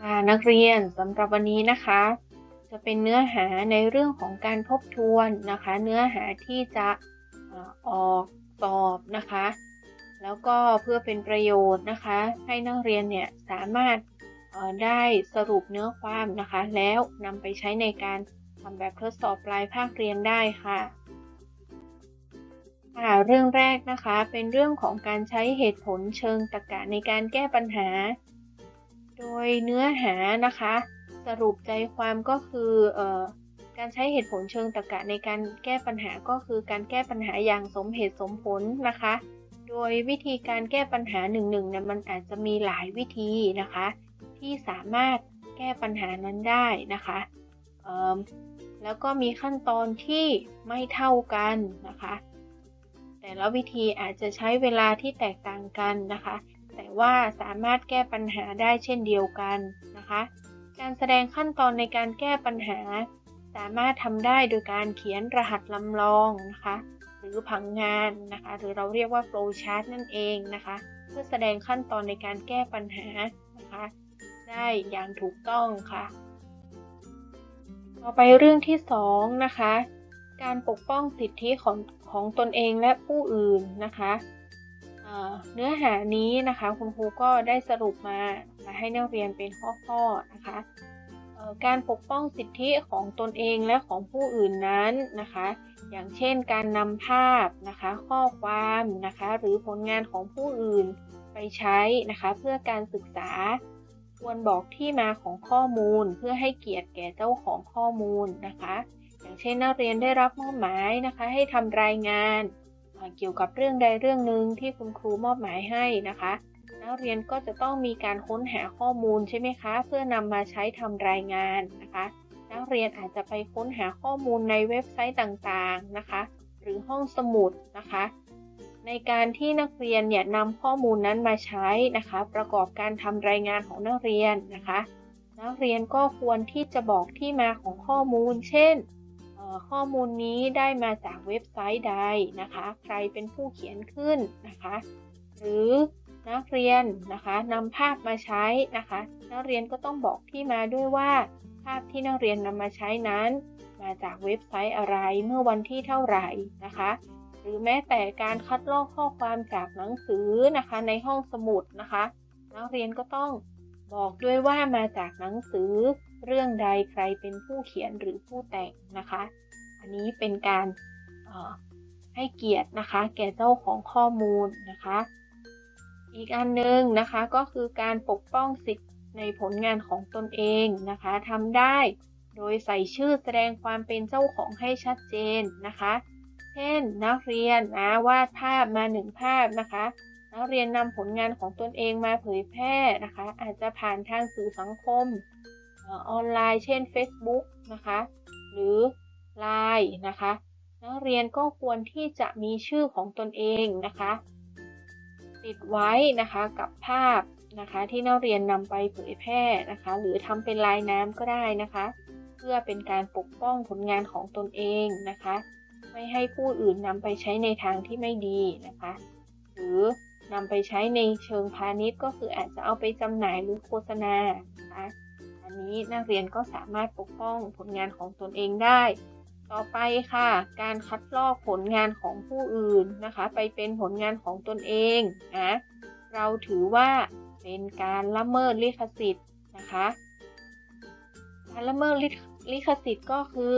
ค่ะนักเรียนสำหรับวันนี้นะคะ จะเป็นเนื้อหาในเรื่องของการทบทวนนะคะ เนื้อหาที่จะออกสอบนะคะ แล้วก็เพื่อเป็นประโยชน์นะคะ ให้นักเรียนเนี่ยสามารถได้สรุปเนื้อความนะคะ แล้วนำไปใช้ในการทำแบบทดสอบปลายภาคเรียนได้ค่ะค่ะเรื่องแรกนะคะเป็นเรื่องของการใช้เหตุผลเชิงตรรกะในการแก้ปัญหา โดยเนื้อหานะคะ สรุปใจความก็คือออการใช้เหตุผลเชิงตรรกะในการแก้ปัญหาก็คือการแก้ปัญหาอย่างสมเหตุสมผลนะคะ โดยวิธีการแก้ปัญหาหนึ่งหนึ่งเนี่ยมันอาจจะมีหลายวิธีนะคะ ที่สามารถแก้ปัญหานั้นได้นะคะแล้วก็มีขั้นตอนที่ไม่เท่ากันนะคะ แต่ละวิธีอาจจะใช้เวลาที่แตกต่างกันนะคะ แต่ว่าสามารถแก้ปัญหาได้เช่นเดียวกันนะคะ การแสดงขั้นตอนในการแก้ปัญหา สามารถทำได้โดยการเขียนรหัสลำลองนะคะ หรือผังงานนะคะ หรือเราเรียกว่า flow chart นั่นเองนะคะ เพื่อแสดงขั้นตอนในการแก้ปัญหานะคะ ได้อย่างถูกต้องค่ะ ต่อไปเรื่องที่สองนะคะ การปกป้องสิทธิของของตนเองและผู้อื่นนะคะ เนื้อหานี้นะคะ คุณครูก็ได้สรุปมาให้นักเรียนเป็นข้อๆนะคะ การปกป้องสิทธิของตนเองและของผู้อื่นนั้นนะคะ อย่างเช่นการนำภาพนะคะ ข้อความนะคะ หรือผลงานของผู้อื่นไปใช้นะคะ เพื่อการศึกษาควรบอกที่มาของข้อมูลเพื่อให้เกียรติแก่เจ้าของข้อมูลนะคะ อย่างเช่นนักเรียนได้รับมอบหมายนะคะ ให้ทำรายงาน เกี่ยวกับเรื่องใดเรื่องหนึ่งที่คุณครูมอบหมายให้นะคะ นักเรียนก็จะต้องมีการค้นหาข้อมูลใช่ไหมคะ เพื่อนำมาใช้ทำรายงานนะคะ นักเรียนอาจจะไปค้นหาข้อมูลในเว็บไซต์ต่างๆนะคะ หรือห้องสมุดนะคะ ในการที่นักเรียนเนี่ยนำข้อมูลนั้นมาใช้นะคะ ประกอบการทำรายงานของนักเรียนนะคะ นักเรียนก็ควรที่จะบอกที่มาของข้อมูล เช่น ข้อมูลนี้ได้มาจากเว็บไซต์ใดนะคะ ใครเป็นผู้เขียนขึ้นนะคะ หรือนักเรียนนะคะนำภาพมาใช้นะคะ นักเรียนก็ต้องบอกที่มาด้วยว่า ภาพที่นักเรียนนำมาใช้นั้น มาจากเว็บไซต์อะไรเมื่อวันที่เท่าไหร่นะคะ หรือแม้แต่การคัดลอกข้อความจากหนังสือนะคะในห้องสมุดนะคะ นักเรียนก็ต้องบอกด้วยว่ามาจากหนังสือ เรื่องใดใครเป็นผู้เขียนหรือผู้แต่งนะคะ อันนี้เป็นการให้เกียรตินะคะ แก่เจ้าของข้อมูลนะคะ อีกอันหนึงนะคะก็คือการปกป้องสิทธิ์ในผลงานของตนเองนะคะทำได้โดยใส่ชื่อแสดงความเป็นเจ้าของให้ชัดเจนนะคะ เช่นนักเรียนนะวาดภาพมาหนึ่งภาพนะคะนักเรียนนำผลงานของตนเองมาเผยแพร่นะคะ อาจจะผ่านทางสื่อสังคม ออนไลน์เช่น Facebook นะคะ หรือ Line นะคะ นักเรียนก็ควรที่จะมีชื่อของตนเองนะคะ ติดไว้นะคะกับภาพนะคะที่นักเรียนนำไปเผยแพร่นะคะ หรือทำเป็นลายน้ำก็ได้นะคะ เพื่อเป็นการปกป้องผลงานของตนเองนะคะ ไม่ให้ผู้อื่นนำไปใช้ในทางที่ไม่ดีนะคะ หรือนำไปใช้ในเชิงพาณิชย์ก็คืออาจจะเอาไปจำหน่ายหรือโฆษณานะคะ นี้นักเรียนก็สามารถปกป้องผลงานของตนเองได้ ต่อไปค่ะ การคัดลอกผลงานของผู้อื่นนะคะ ไปเป็นผลงานของตนเองนะเราถือว่าเป็นการละเมิดลิขสิทธิ์นะคะการละเมิดลิขสิทธิ์ก็คือ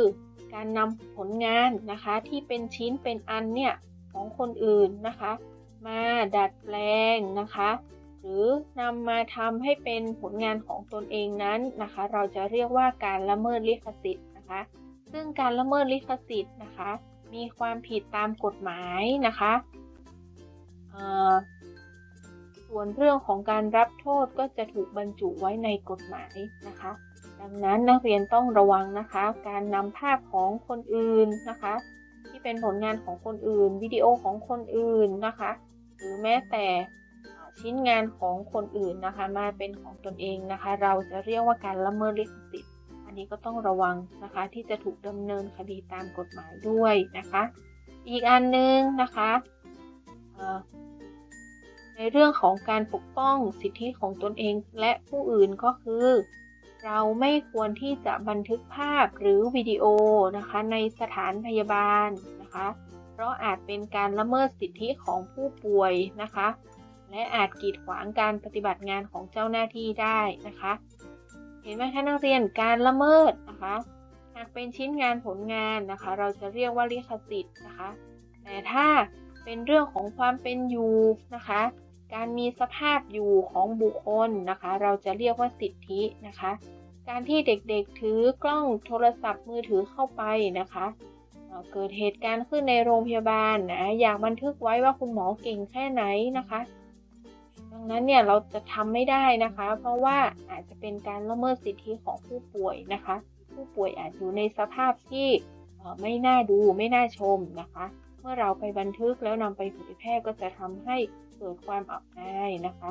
การนำผลงานนะคะที่เป็นชิ้นเป็นอันเนี่ยของคนอื่นนะคะ มาดัดแปลงนะคะ หรือนำมาทำให้เป็นผลงานของตนเองนั้นนะคะ เราจะเรียกว่าการละเมิดลิขสิทธิ์นะคะ ซึ่งการละเมิดลิขสิทธิ์นะคะ มีความผิดตามกฎหมายนะคะส่วนเรื่องของการรับโทษก็จะถูกบรรจุไว้ในกฎหมายนะคะ ดังนั้นนักเรียนต้องระวังนะคะ การนำภาพของคนอื่นนะคะ ที่เป็นผลงานของคนอื่น วิดีโอของคนอื่นนะคะ หรือแม้แต่ ชิ้นงานของคนอื่นนะคะ มาเป็นของตนเองนะคะ เราจะเรียกว่าการละเมิดลิขสิทธิ์อันนี้ก็ต้องระวังนะคะที่จะถูกดำเนินคดีตามกฎหมายด้วยนะคะ อีกอันนึงนะคะในในเรื่องของการปกป้องสิทธิของตนเองและผู้อื่นก็คือ เราไม่ควรที่จะบันทึกภาพหรือวิดีโอนะคะ ในสถานพยาบาลนะคะ เพราะอาจเป็นการละเมิดสิทธิของผู้ป่วยนะคะ และอาจกีดขวางการปฏิบัติงานของเจ้าหน้าที่ได้นะคะ เห็นไหมคะนักเรียนการละเมิดนะคะหากเป็นชิ้นงานผลงานนะคะ เราจะเรียกว่าลิขสิทธิ์นะคะ แต่ถ้าเป็นเรื่องของความเป็นอยู่นะคะ การมีสภาพอยู่ของบุคคลนะคะ เราจะเรียกว่าสิทธินะคะ การที่เด็กๆถือกล้องโทรศัพท์มือถือเข้าไปนะคะเเกิดเหตุการณ์ขึ้นในโรงพยาบาลนะอยากบันทึกไว้ว่าคุณหมอเก่งแค่ไหนนะคะ งนั้นเนี่ยเราจะทำไม่ได้นะคะ เพราะว่าอาจจะเป็นการละเมิดสิทธิของผู้ป่วยนะคะ ผู้ป่วยอาจอยู่ในสภาพที่ไม่น่าดูไม่น่าชมนะคะ เมื่อเราไปบันทึกแล้วนำไปเผยแพร่ก็จะทำให้เกิดความอับอายนะคะ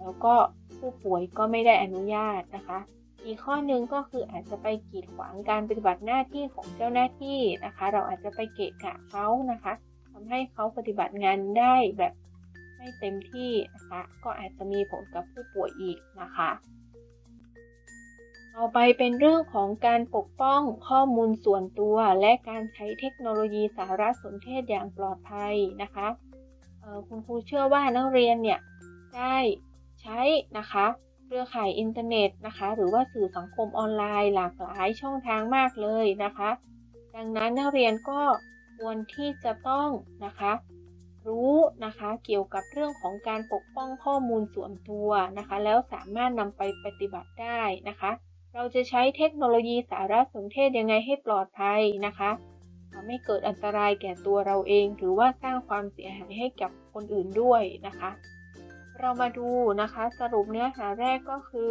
แล้วก็ผู้ป่วยก็ไม่ได้อนุญาตนะคะ อีกข้อหนึ่งก็คืออาจจะไปกีดขวางการปฏิบัติหน้าที่ของเจ้าหน้าที่นะคะ เราอาจจะไปเกะกะเขานะคะทำให้เขาปฏิบัติงานได้แบบ ไม่เต็มที่นะคะ ก็อาจจะมีผลกับผู้ป่วยอีกนะคะ ต่อไปเป็นเรื่องของการปกป้องข้อมูลส่วนตัวและการใช้เทคโนโลยีสารสนเทศอย่างปลอดภัยนะคะคุณครูเชื่อว่านักเรียนเนี่ยได้ใช้นะคะเครือข่ายอินเทอร์เน็ตนะคะ หรือว่าสื่อสังคมออนไลน์หลากหลายช่องทางมากเลยนะคะ ดังนั้นนักเรียนก็ควรที่จะต้องนะคะ รู้นะคะ เกี่ยวกับเรื่องของการปกป้องข้อมูลส่วนตัวนะคะ แล้วสามารถนำไปปฏิบัติได้นะคะ เราจะใช้เทคโนโลยีสารสนเทศยังไงให้ปลอดภัยนะคะไม่เกิดอันตรายแก่ตัวเราเอง หรือว่าสร้างความเสียหายให้กับคนอื่นด้วยนะคะ เรามาดูนะคะสรุปเนื้อหาแรกก็คือ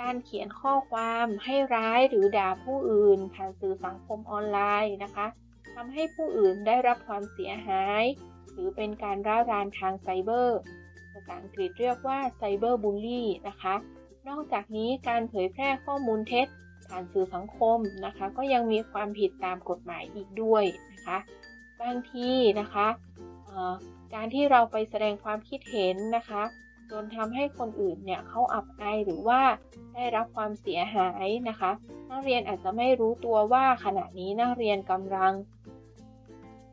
การเขียนข้อความให้ร้ายหรือด่าผู้อื่น ผ่านสื่อสังคมออนไลน์นะคะทำให้ผู้อื่นได้รับความเสียหาย หรือเป็นการร้าวรานทางไซเบอร์ ภาษาอังกฤษเรียกว่าไซเบอร์บูลลี่นะคะ นอกจากนี้การเผยแพร่ข้อมูลเท็จผ่านสื่อสังคมนะคะ ก็ยังมีความผิดตามกฎหมายอีกด้วยนะคะ บางทีนะคะการที่เราไปแสดงความคิดเห็นนะคะ จนทำให้คนอื่นเนี่ยเขาอับอายหรือว่าได้รับความเสียหายนะคะ นักเรียนอาจจะไม่รู้ตัวว่าขณะนี้นักเรียนกำลัง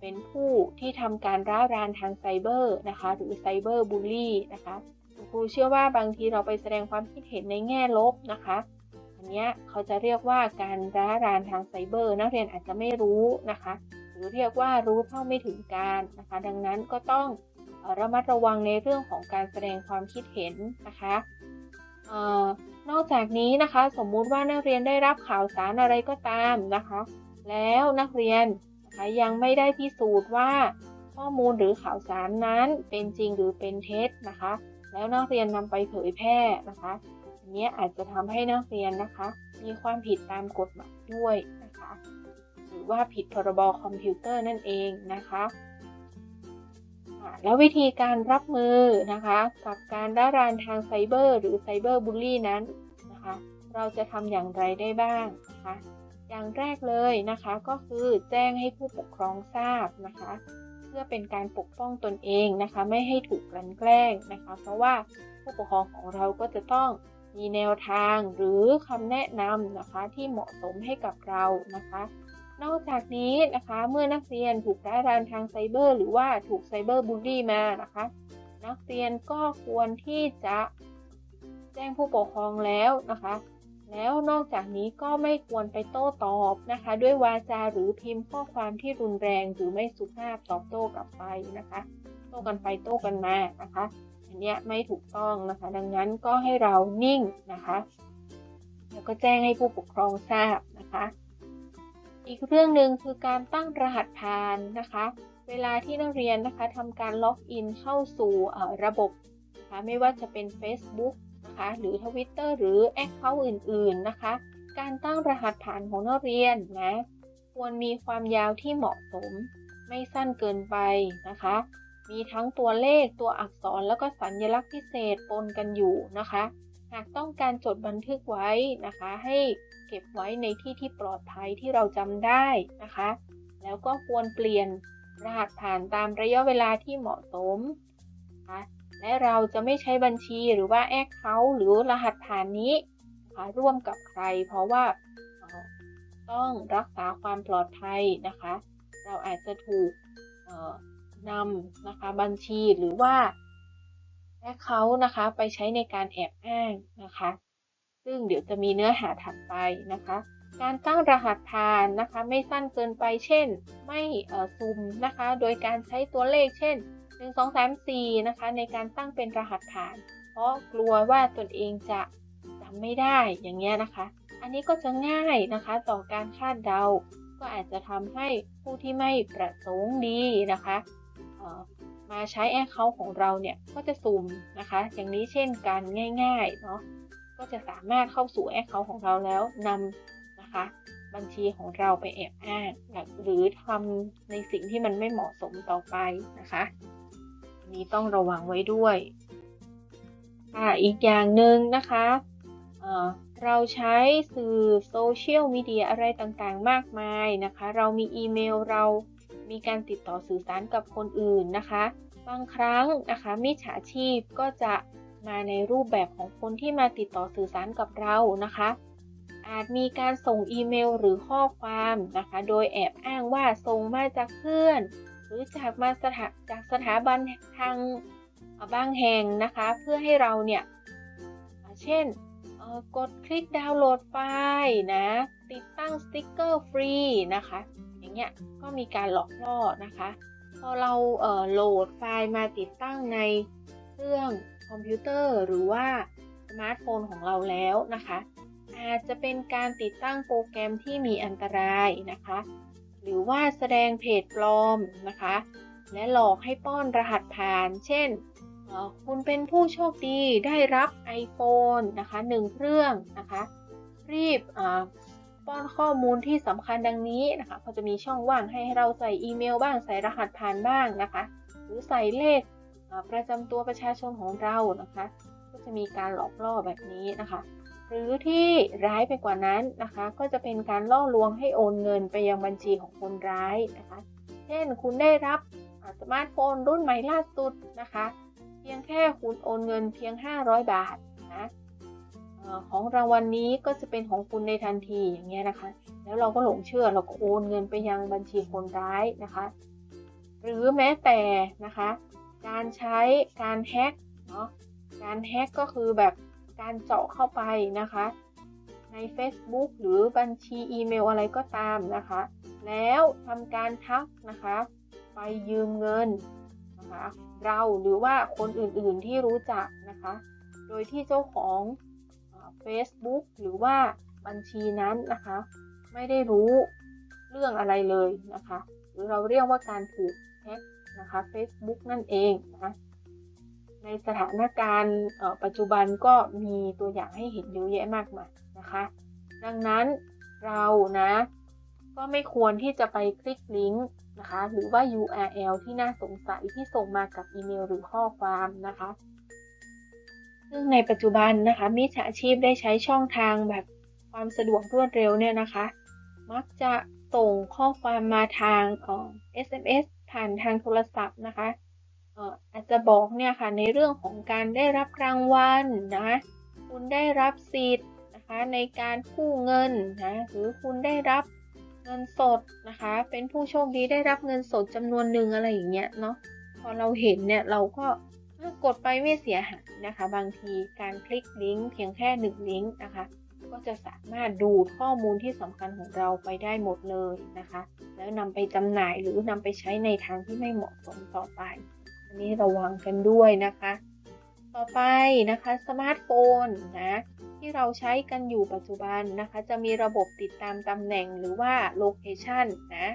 เป็นผู้ที่ทำการร้าวรานทางไซเบอร์นะคะ หรือไซเบอร์บูลลี่นะคะครูเชื่อว่าบางทีเราไปแสดงความคิดเห็นในแง่ลบนะคะ อันนี้เขาจะเรียกว่าการร้าวรานทางไซเบอร์ นักเรียนอาจจะไม่รู้นะคะ หรือเรียกว่ารู้เท่าไม่ถึงการนะคะ ดังนั้นก็ต้องออระมัดระวังในเรื่องของการแสดงความคิดเห็นนะคะออนอกจากนี้นะคะ สมมุติว่านักเรียนได้รับข่าวสารอะไรก็ตามนะคะ แล้วนักเรียน นะคะยังไม่ได้พิสูจน์ว่าข้อมูลหรือข่าวสารนั้นเป็นจริงหรือเป็นเท็จนะคะ แล้วนักเรียนนำไปเผยแพร่นะคะอันนี้อาจจะทำให้นักเรียนนะคะ มีความผิดตามกฎหมายด้วยนะคะ หรือว่าผิดพรบคอมพิวเตอร์นั่นเองนะคะแล้ววิธีการรับมือนะคะ กับการด้ารานทางไซเบอร์ หรือไซเบอร์บูลลี่นั้นนะคะ เราจะทำอย่างไรได้บ้างนะคะ อย่างแรกเลยนะคะก็คือแจ้งให้ผู้ปกครองทราบนะคะ เพื่อเป็นการปกป้องตนเองนะคะ ไม่ให้ถูกกลั่นแกล้งนะคะ เพราะว่าผู้ปกครองของเราก็จะต้องมีแนวทางหรือคำแนะนำนะคะที่เหมาะสมให้กับเรานะคะ นอกจากนี้นะคะเมื่อนักเรียนถูกร้ายรานทางไซเบอร์ หรือว่าถูกไซเบอร์บูลลี่มานะคะ นักเรียนก็ควรที่จะแจ้งผู้ปกครองแล้วนะคะ แล้วนอกจากนี้ก็ไม่ควรไปโต้ตอบนะคะ ด้วยวาจาหรือพิมพ์ข้อความที่รุนแรงหรือไม่สุภาพตอบโต้กลับไปนะคะ โต้กันไปโต้กันมานะคะ อันเนี้ยไม่ถูกต้องนะคะ ดังนั้นก็ให้เรานิ่งนะคะ แล้วก็แจ้งให้ผู้ปกครองทราบนะคะ อีกเรื่องหนึ่งคือการตั้งรหัสผ่านนะคะ เวลาที่นักเรียนนะคะทำการล็อกอินเข้าสู่ระบบนะคะไม่ว่าจะเป็น Facebook นะคะหรือ Twitter หรือ Account อื่นๆนะคะ การตั้งรหัสผ่านของนักเรียนนะควรมีความยาวที่เหมาะสม ไม่สั้นเกินไปนะคะ มีทั้งตัวเลขตัวอักษรแล้วก็สัญลักษณ์พิเศษปนกันอยู่นะคะ หากต้องการจดบันทึกไว้นะคะ ให้เก็บไว้ในที่ที่ปลอดภัยที่เราจำได้นะคะ แล้วก็ควรเปลี่ยนรหัสผ่านตามระยะเวลาที่เหมาะสมนะคะ แและเราจะไม่ใช้บัญชีหรือว่าแอคเคาท์หรือรหัสผ่านนี้นะคะร่วมกับใคร เพราะว่าต้องรักษาความปลอดภัยนะคะ เราอาจจะถูกนำนะคะบัญชีหรือว่าแอคเคาท์นะคะไปใช้ในการแอบอ้างนะคะ ซึ่งเดี๋ยวจะมีเนื้อหาถัดไปนะคะการตั้งรหัสผ่านนะคะ ไม่สั้นเกินไปเช่น ไม่เอ่อซุมนะคะ โดยการใช้ตัวเลขเช่น 1 2 3 4 นะคะ ในการตั้งเป็นรหัสผ่าน เพราะกลัวว่าตนเองจะจำไม่ได้อย่างเงี้ยนะคะ อันนี้ก็จะง่ายนะคะต่อการคาดเดา ก็อาจจะทำให้ผู้ที่ไม่ประสงค์ดีนะคะมาใช้แอคเคาท์ของเราเนี่ยก็จะสุ่มนะคะ อย่างนี้เช่นกันง่ายๆเนาะก็จะสามารถเข้าสู่แอคเคาท์ของเราแล้วนำนะคะ บัญชีของเราไปแอบอ้างหรือทำในสิ่งที่มันไม่เหมาะสมต่อไปนะคะ อันนี้ต้องระวังไว้ด้วยค่ะอีกอย่างหนึ่งนะคะเราใช้สื่อโซเชียลมีเดียอะไรต่างๆ มากมายนะคะ เรามีอีเมลเรามีการติดต่อสื่อสารกับคนอื่นนะคะ บางครั้งนะคะมิจฉาชีพก็จะมาในรูปแบบของคนที่มาติดต่อสื่อสารกับเรานะคะ อาจมีการส่งอีเมลหรือข้อความนะคะ โดยแอบอ้างว่าส่งมาจากเพื่อน รือจากมาสถาจากสถาบันทางบางแห่งนะคะ เพื่อให้เราเนี่ย เช่นกดคลิกดาวน์โหลดไฟล์นะ ติดตั้งสติ๊กเกอร์ฟรีนะคะ อย่างเงี้ยก็มีการหลอกล่อนะคะ พอเราเอ่อโหลดไฟล์มาติดตั้งในเครื่องคอมพิวเตอร์หรือว่าสมาร์ทโฟนของเราแล้วนะคะ อาจจะเป็นการติดตั้งโปรแกรมที่มีอันตรายนะคะ หรือว่าแสดงเพจปลอมนะคะ และหลอกให้ป้อนรหัสผ่าน เช่น คุณเป็นผู้โชคดีได้รับ iPhone นะคะ1เครื่องนะคะ รีบป้อนข้อมูลที่สำคัญดังนี้นะคะก็จะมีช่องว่างให้เราใส่อีเมลบ้างใส่รหัสผ่านบ้างนะคะ หรือใส่เลขประจำตัวประชาชนของเรานะคะ ก็จะมีการหลอกล่อแบบนี้นะคะ หรือที่ร้ายไปกว่านั้นนะคะ ก็จะเป็นการล่อลวงให้โอนเงินไปยังบัญชีของคนร้ายนะคะ เช่นคุณได้รับอ่าสมาร์ทโฟนรุ่นใหม่ล่าสุดนะคะ เพียงแค่คุณโอนเงินเพียง 500 บาทนะของรางวัลนนี้ก็จะเป็นของคุณในทันทีอย่างเงี้ยนะคะ แล้วเราก็หลงเชื่อเราก็โอนเงินไปยังบัญชีคนร้ายนะคะ หรือแม้แต่นะคะ การใช้การแฮ็กเนาะการแฮ็กก็คือแบบ การเจาะเข้าไปนะคะ ใน Facebook หรือบัญชีอีเมลอะไรก็ตามนะคะ แล้วทำการทักนะคะ ไปยืมเงินนะคะ เราหรือว่าคนอื่นๆที่รู้จักนะคะ โดยที่เจ้าของ Facebook หรือว่าบัญชีนั้นนะคะ ไม่ได้รู้เรื่องอะไรเลยนะคะ หรือเราเรียกว่าการถูกแฮ็กนะคะ Facebook นั่นเองนะคะ ในสถานการณ์ปัจจุบันก็มีตัวอย่างให้เห็นเยอะแยะมากมายนะคะ ดังนั้นเรานะก็ไม่ควรที่จะไปคลิกลิงก์นะคะหรือว่า URL ที่น่าสงสัยที่ส่งมากับอีเมลหรือข้อความนะคะ ซึ่งในปัจจุบันนะคะมิจฉาชีพได้ใช้ช่องทางแบบความสะดวกรวดเร็วเนี่ยนะคะ มักจะส่งข้อความมาทางเอ่อ SMS ผ่านทางโทรศัพท์นะคะ อาจจะบอกเนี่ยค่ะในเรื่องของการได้รับรางวัลนะ คุณได้รับสิทธิ์นะคะในการกู้เงินนะหรือคุณได้รับเงินสดนะคะ เป็นผู้โชคดีได้รับเงินสดจำนวนหนึ่งอะไรอย่างเงี้ยเนาะพอเราเห็นเนี่ยเราก็กดไปไม่เสียหายนะคะ บางทีการคลิกลิงก์เพียงแค่หนึ่งลิงก์นะคะ ก็จะสามารถดูดข้อมูลที่สำคัญของเราไปได้หมดเลยนะคะ แล้วนำไปจำหน่ายหรือนำไปใช้ในทางที่ไม่เหมาะสมต่อไป นี้ระวังกันด้วยนะคะ ต่อไปนะคะสมาร์ทโฟนนะที่เราใช้กันอยู่ปัจจุบันนะคะ จะมีระบบติดตามตำแหน่งหรือว่าโลเคชันนะ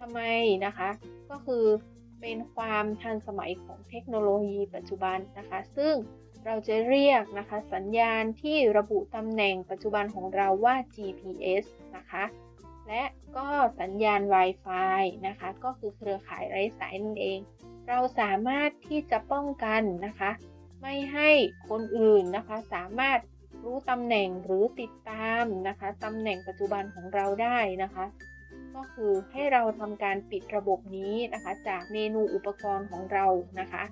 ทำไมนะคะ ก็คือเป็นความทันสมัยของเทคโนโลยีปัจจุบันนะคะ ซึ่งเราจะเรียกนะคะ สัญญาณที่ระบุตำแหน่งปัจจุบันของเราว่า GPS นะคะ และก็สัญญาณ Wi-Fi นะคะ ก็คือเครือข่ายไร้สายนั่นเอง เราสามารถที่จะป้องกันนะคะ ไม่ให้คนอื่นนะคะ สามารถรู้ตำแหน่งหรือติดตามนะคะตำแหน่งปัจจุบันของเราได้นะคะ ก็คือให้เราทำการปิดระบบนี้นะคะ จากเมนูอุปกรณ์ของเรานะคะ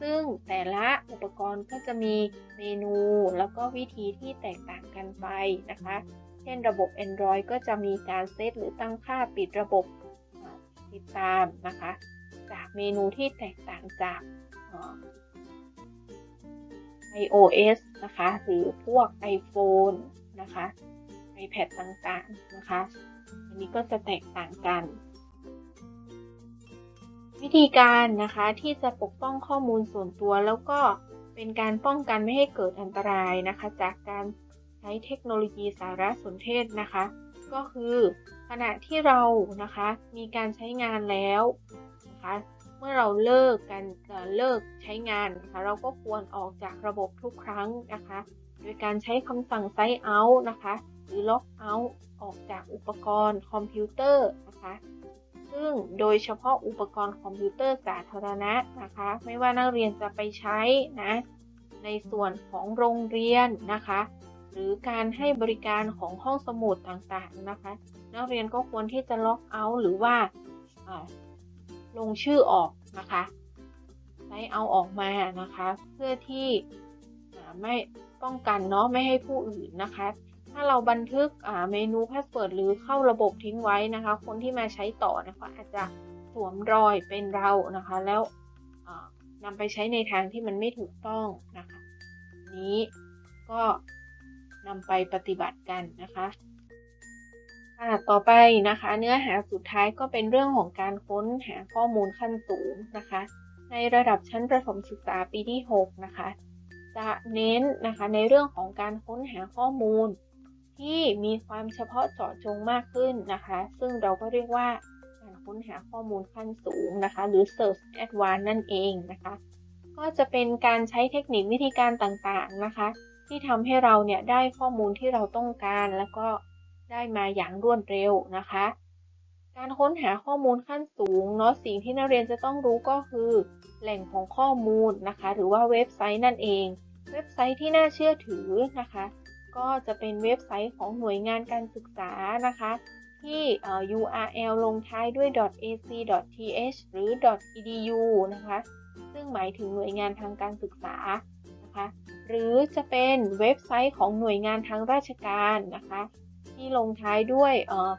ซึ่งแต่ละอุปกรณ์ก็จะมีเมนูแล้วก็วิธีที่แตกต่างกันไปนะคะ เช่นระบบ Android ก็จะมีการเซตหรือตั้งค่าปิดระบบติดตามนะคะ จากเมนูที่แตกต่างจาก iOS นะคะ หรือพวก iPhone นะคะ iPad ต่างๆ นะคะ อันนี้ก็จะแตกต่างกัน วิธีการนะคะที่จะปกป้องข้อมูลส่วนตัวแล้วก็เป็นการป้องกันไม่ให้เกิดอันตรายนะคะ จากการใช้เทคโนโลยีสารสนเทศนะคะ ก็คือขณะที่เรานะคะมีการใช้งานแล้ว นะคะ เมื่อเราเลิกกันเลิกใช้งานนะคะเราก็ควรออกจากระบบทุกครั้งนะคะ โดยการใช้คำสั่ง sign out นะคะ หรือ log out ออกจากอุปกรณ์คอมพิวเตอร์นะคะซึ่งโดยเฉพาะอุปกรณ์คอมพิวเตอร์สาธารณะนะคะ ไม่ว่านักเรียนจะไปใช้นะในส่วนของโรงเรียนนะคะ หรือการให้บริการของห้องสมุดต่างๆนะคะ นักเรียนก็ควรที่จะล็อกเอาท์หรือว่า ลงชื่อออกนะคะใช้เอาออกมานะคะ เพื่อที่ไม่ป้องกันเนาะไม่ให้ผู้อื่นนะคะ ถ้าเราบันทึกเมนูพาสเวิร์ดหรือเข้าระบบทิ้งไว้นะคะ คนที่มาใช้ต่อนะคะอาจจะสวมรอยเป็นเรานะคะ แล้วนำไปใช้ในทางที่มันไม่ถูกต้องนะคะ นี้ก็นำไปปฏิบัติกันนะคะ ค่ะต่อไปนะคะ เนื้อหาสุดท้ายก็เป็นเรื่องของการค้นหาข้อมูลขั้นสูงนะคะ ในระดับชั้นประถมศึกษาปีที่ 6 นะคะ จะเน้นนะคะในเรื่องของการค้นหาข้อมูล ที่มีความเฉพาะเจาะจงมากขึ้นนะคะ ซึ่งเราก็เรียกว่าการค้นหาข้อมูลขั้นสูงนะคะ หรือ Search Advanced นั่นเองนะคะ ก็จะเป็นการใช้เทคนิควิธีการต่างๆนะคะ ที่ทำให้เราเนี่ยได้ข้อมูลที่เราต้องการแล้วก็ ได้มาอย่างรวดเร็วนะคะ การค้นหาข้อมูลขั้นสูงเนาะสิ่งที่นักเรียนจะต้องรู้ก็คือ แหล่งของข้อมูลนะคะ หรือว่าเว็บไซต์นั่นเอง เว็บไซต์ที่น่าเชื่อถือนะคะ ก็จะเป็นเว็บไซต์ของหน่วยงานการศึกษานะคะ ที่ URL ลงท้ายด้วย .ac.th หรือ .edu นะคะ ซึ่งหมายถึงหน่วยงานทางการศึกษานะคะ หรือจะเป็นเว็บไซต์ของหน่วยงานทางราชการนะคะ ที่ลงท้ายด้วยเอ่อ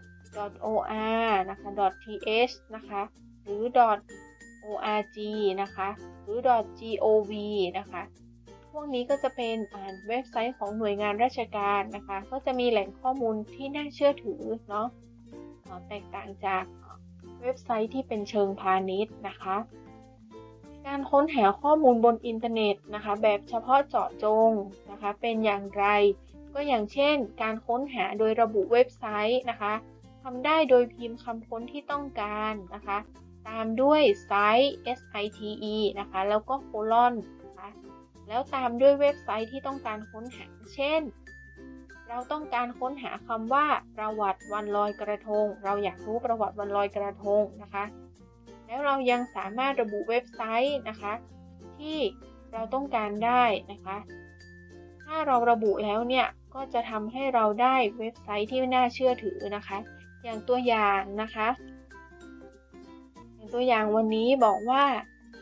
.or นะคะ .th นะคะ หรือ .org นะคะ หรือ .gov นะคะ พวกนี้ก็จะเป็นเว็บไซต์ของหน่วยงานราชการนะคะ ก็จะมีแหล่งข้อมูลที่น่าเชื่อถือเนาะแตกต่างจากเว็บไซต์ที่เป็นเชิงพาณิชย์นะคะ การค้นหาข้อมูลบนอินเทอร์เน็ตนะคะ แบบเฉพาะเจาะจงนะคะ เป็นอย่างไร ก็อย่างเช่น การค้นหาโดยระบุเว็บไซต์นะคะทำได้โดยพิมพ์คำค้นที่ต้องการนะคะ ตามด้วยไซต์ site นะคะ แล้วก็โคลอนนะคะแล้วตามด้วยเว็บไซต์ที่ต้องการค้นหา เช่น เราต้องการค้นหาคำว่า ประวัติวันลอยกระทง เราอยากรู้ประวัติวันลอยกระทงนะคะ แล้วเรายังสามารถระบุเว็บไซต์นะคะ ที่เราต้องการได้นะคะ ถ้าเราระบุแล้วเนี่ย ก็จะทำให้เราได้เว็บไซต์ที่น่าเชื่อถือนะคะ อย่างตัวอย่างนะคะ อย่างตัวอย่างวันนี้บอกว่า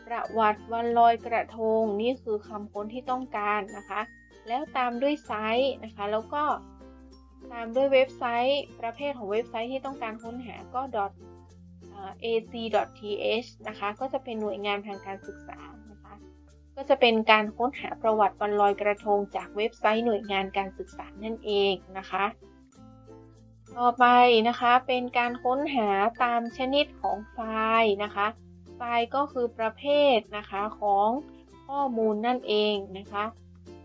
ประวัติวันลอยกระทงนี่คือคำค้นที่ต้องการนะคะ แล้วตามด้วยไซต์นะคะ แล้วก็ตามด้วยเว็บไซต์ประเภทของเว็บไซต์ที่ต้องการค้นหาก็ .ac.th นะคะ ก็จะเป็นหน่วยงานทางการศึกษา ก็จะเป็นการค้นหาประวัติวันลอยกระทงจากเว็บไซต์หน่วยงานการศึกษานั่นเองนะคะ ต่อไปนะคะเป็นการค้นหาตามชนิดของไฟล์นะคะ ไฟล์ก็คือประเภทนะคะของข้อมูลนั่นเองนะคะ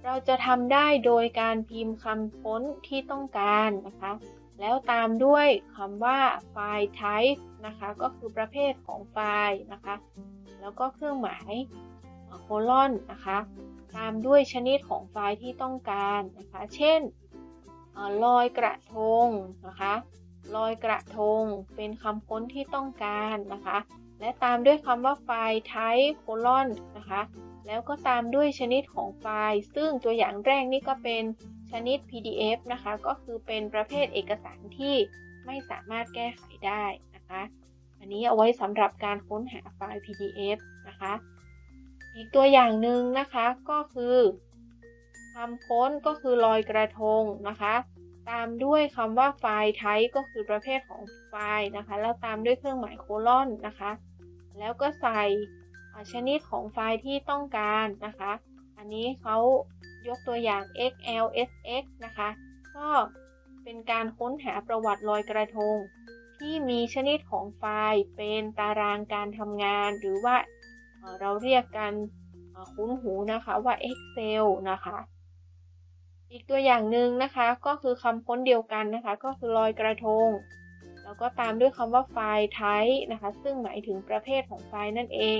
เราจะทำได้โดยการพิมพ์คำค้นที่ต้องการนะคะ แล้วตามด้วยคำว่าไฟล์ type นะคะ ก็คือประเภทของไฟล์นะคะ แล้วก็เครื่องหมาย โคลอนนะคะ ตามด้วยชนิดของไฟล์ที่ต้องการนะคะ เช่นลอยกระทงนะคะลอยกระทงเป็นคำค้นที่ต้องการนะคะ และตามด้วยคำว่าไฟล์ type โคลอนนะคะ แล้วก็ตามด้วยชนิดของไฟล์ ซึ่งตัวอย่างแรกนี่ก็เป็นชนิด PDF นะคะ ก็คือเป็นประเภทเอกสารที่ไม่สามารถแก้ไขได้นะคะ อันนี้เอาไว้สำหรับการค้นหาไฟล์ PDF นะคะ อีกตัวอย่างหนึ่งนะคะก็คือคำค้นก็คือลอยกระทงนะคะ ตามด้วยคำว่าไฟล์ไทป์ก็คือประเภทของไฟล์นะคะ แล้วตามด้วยเครื่องหมายโคลอนนะคะ แล้วก็ใส่ชนิดของไฟล์ที่ต้องการนะคะ อันนี้เขายกตัวอย่าง XLSX นะคะ ก็เป็นการค้นหาประวัติลอยกระทง ที่มีชนิดของไฟล์เป็นตารางการทำงานหรือว่า เราเรียกกันคุ้นหูนะคะว่า Excel นะคะ อีกตัวอย่างหนึ่งนะคะก็คือคำค้นเดียวกันนะคะ ก็คือลอยกระทง แล้วก็ตามด้วยคำว่าไฟล์ type นะคะ ซึ่งหมายถึงประเภทของไฟล์นั่นเอง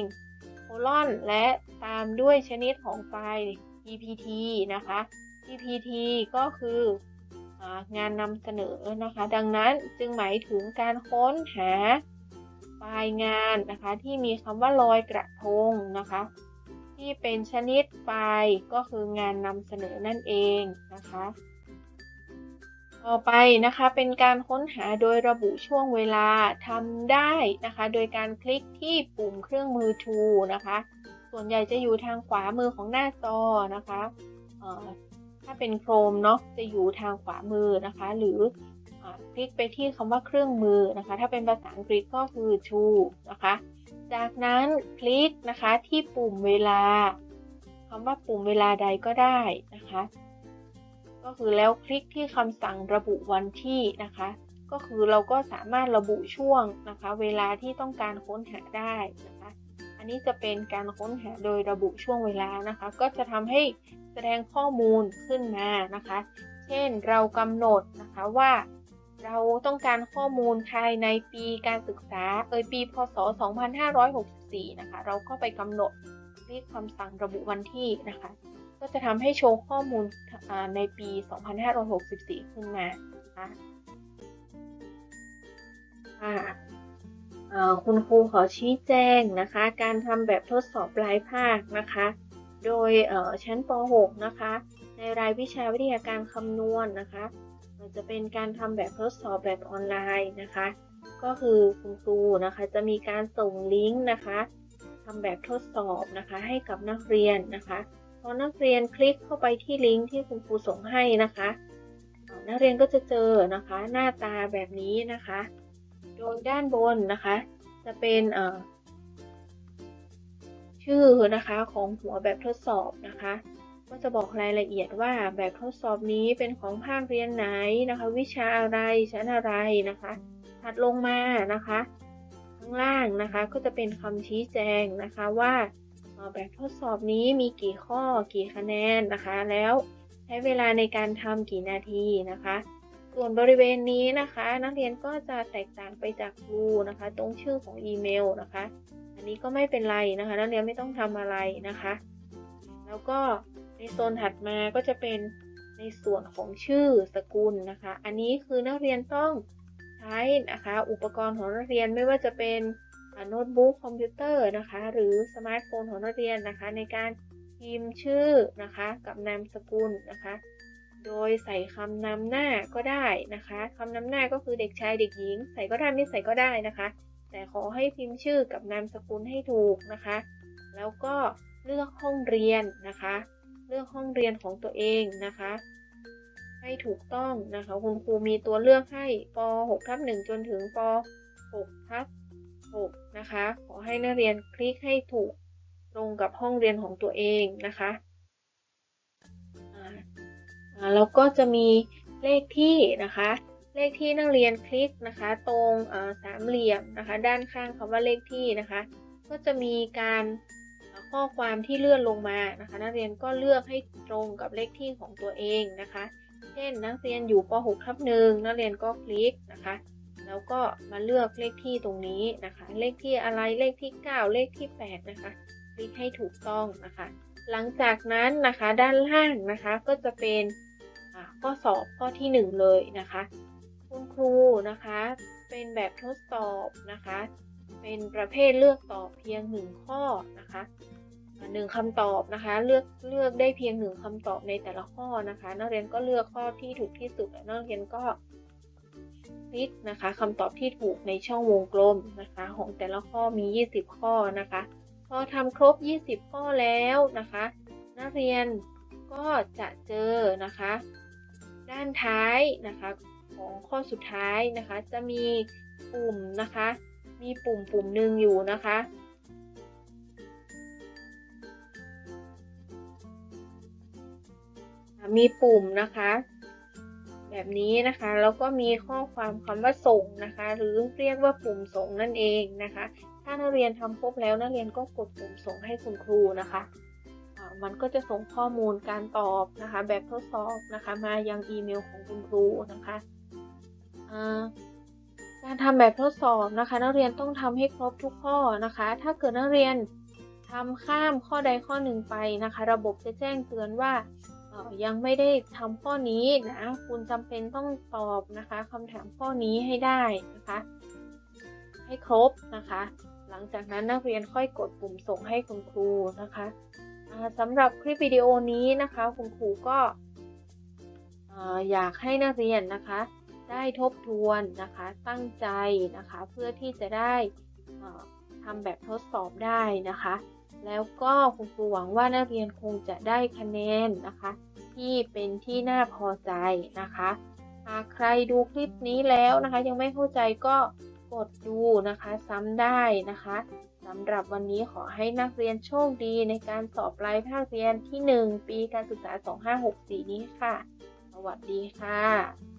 โคลอนและตามด้วยชนิดของไฟล์ PPT นะคะ PPT ก็คืองานนำเสนอนะคะ ดังนั้นจึงหมายถึงการค้นหา ไฟล์งานนะคะ ที่มีคำว่าลอยกระทงนะคะ ที่เป็นชนิดไฟล์ก็คืองานนำเสนอนั่นเองนะคะ ต่อไปนะคะเป็นการค้นหาโดยระบุช่วงเวลาทำได้นะคะ โดยการคลิกที่ปุ่มเครื่องมือ To นะคะ ส่วนใหญ่จะอยู่ทางขวามือของหน้าจอนะคะถ้าเป็นโครมเนาะจะอยู่ทางขวามือนะคะ หรือ คลิกไปที่คำว่าเครื่องมือนะคะ ถ้าเป็นภาษาอังกฤษก็คือ to นะคะ จากนั้นคลิกนะคะที่ปุ่มเวลาคำว่าปุ่มเวลาใดก็ได้นะคะ ก็คือแล้วคลิกที่คำสั่งระบุวันที่นะคะ ก็คือเราก็สามารถระบุช่วงนะคะ เวลาที่ต้องการค้นหาได้นะคะ อันนี้จะเป็นการค้นหาโดยระบุช่วงเวลานะคะ ก็จะทำให้แสดงข้อมูลขึ้นมานะคะ เช่นเรากำหนดนะคะว่า เราต้องการข้อมูลภายในปีการศึกษาเอยปีพศ 2564 นะคะ เราก็ไปกำหนดเรียกคำสั่งระบุวันที่นะคะ ก็จะทำให้โชว์ข้อมูลในปี 2564 ขึ้นมานะคะคุณครูขอชี้แจงนะคะ การทำแบบทดสอบปลายภาคนะคะ โดยชั้นป .6 นะคะ ในรายวิชาวิทยาการคำนวณนนะคะ จะเป็นการทำแบบทดสอบแบบออนไลน์นะคะ ก็คือคุณครูนะคะจะมีการส่งลิงก์นะคะทำแบบทดสอบนะคะให้กับนักเรียนนะคะพอนักเรียนคลิกเข้าไปที่ลิงก์ที่คุณครูส่งให้นะคะนักเรียนก็จะเจอนะคะหน้าตาแบบนี้นะคะ โดยด้านบนนะคะ จะเป็นชื่อนะคะของหัวแบบทดสอบนะคะ ก็จะบอกรายละเอียดว่าแบบทดสอบนี้เป็นของภาคเรียนไหนนะคะ วิชาอะไรชั้นอะไรนะคะถัดลงมานะคะ ข้างล่างนะคะก็จะเป็นคำชี้แจงนะคะว่าแบบทดสอบนี้มีกี่ข้อกี่คะแนนนะคะ แล้วใช้เวลาในการทำกี่นาทีนะคะ ส่วนบริเวณนี้นะคะ นักเรียนก็จะแตกต่างไปจากครูนะคะ ตรงชื่อของอีเมลนะคะ อันนี้ก็ไม่เป็นไรนะคะ นักเรียนไม่ต้องทำอะไรนะคะ แล้วก็ ในโซนถัดมาก็จะเป็นในส่วนของชื่อสกุลนะคะ อันนี้คือนักเรียนต้องใช้นะคะ อุปกรณ์ของนักเรียนไม่ว่าจะเป็นโน้ตบุ๊กคอมพิวเตอร์นะคะ หรือสมาร์ทโฟนของนักเรียนนะคะ ในการพิมพ์ชื่อนะคะ กับนามสกุลนะคะ โดยใส่คำนำหน้าก็ได้นะคะคำนำหน้าก็คือเด็กชายเด็กหญิง ใส่ก็ได้ไม่ใส่ก็ได้นะคะ แต่ขอให้พิมพ์ชื่อกับนามสกุลให้ถูกนะคะ แล้วก็เลือกห้องเรียนนะคะ ลือกห้องเรียนของตัวเองนะคะ ให้ถูกต้องนะคะ คุณครูมีตัวเลือกให้ป .6 ทับ1จนถึงป .6 ทับ6นะคะ ขอให้นักเรียนคลิกให้ถูกตรงกับห้องเรียนของตัวเองนะคะแล้วก็จะมีเลขที่นะคะ เลขที่นักเรียนคลิกนะคะ ตรงสามเหลี่ยมนะคะ ด้านข้างคำว่าเลขที่นะคะ ก็จะมีการ ข้อความที่เลื่อนลงมานะคะ นักเรียนก็เลือกให้ตรงกับเลขที่ของตัวเองนะคะ เช่นนักเรียนอยู่ป .6 ทับหนึ่งนักเรียนก็คลิกนะคะ แล้วก็มาเลือกเลขที่ตรงนี้นะคะ เลขที่อะไรเลขที่ 9 เลขที่ 8 นะคะ คลิกให้ถูกต้องนะคะ หลังจากนั้นนะคะด้านล่างนะคะก็จะเป็นข้อสอบข้อที่ 1 เลยนะคะ คุณครูนะคะ เป็นแบบทดสอบนะคะ เป็นประเภทเลือกตอบเพียงหนึ่งข้อนะคะหนึ่งคำตอบนะคะ เลือกเลือกได้เพียงหนึ่งคำตอบในแต่ละข้อนะคะ นักเรียนก็เลือกข้อที่ถูกที่สุดนักเรียนก็คลิกนะคะคำตอบที่ถูกในช่องวงกลมนะคะ ของแต่ละข้อมี 20 ข้อนะคะข้ออทำครบ 20 ข้อแล้วนะคะ นักเรียนก็จะเจอนะคะ ด้านท้ายนะคะของข้อสุดท้ายนะคะ จะมีปุ่มนะคะ มีปุ่มปุ่มหนึ่งอยู่นะคะ มีปุ่มนะคะ แบบนี้นะคะแล้วก็มีข้อความคำว่าส่งนะคะ หรือเรียกว่าปุ่มส่งนั่นเองนะคะ ถ้านักเรียนทำครบแล้วนักเรียนก็กดปุ่มส่งให้คุณครูนะคะมันก็จะส่งข้อมูลการตอบนะคะ แบบทดสอบนะคะ มายังอีเมลของคุณครูนะคะ การทำแบบทดสอบนะคะ นักเรียนต้องทำให้ครบทุกข้อนะคะ ถ้าเกิดนักเรียนทำข้ามข้อใดข้อหนึ่งไปนะคะ ระบบจะแจ้งเตือนว่าออยังไม่ได้ทำข้อนี้นะคุณจำเป็นต้องตอบนะคะคำถามข้อนี้ให้ได้นะคะ ให้ครบนะคะ หลังจากนั้นนักเรียนค่อยกดปุ่มส่งให้คุณครูนะคะสำหรับคลิปวิดีโอนี้นะคะ คุณครูก็อยากให้นักเรียนนะคะ ได้ทบทวนนะคะตั้งใจนะคะเพื่อที่จะได้ทำแบบทดสอบได้นะคะ แล้วก็คุณครูหวังว่านักเรียนคงจะได้คะแนนนะคะ ที่เป็นที่น่าพอใจนะคะหากใครดูคลิปนี้แล้วนะคะ ยังไม่เข้าใจก็กดดูนะคะ ซ้ำได้นะคะสำหรับวันนี้ขอให้นักเรียนโชคดีในการสอบปลายภาคเรียนที่ 1 ปีการศึกษา 2564 นี้ค่ะ สวัสดีค่ะ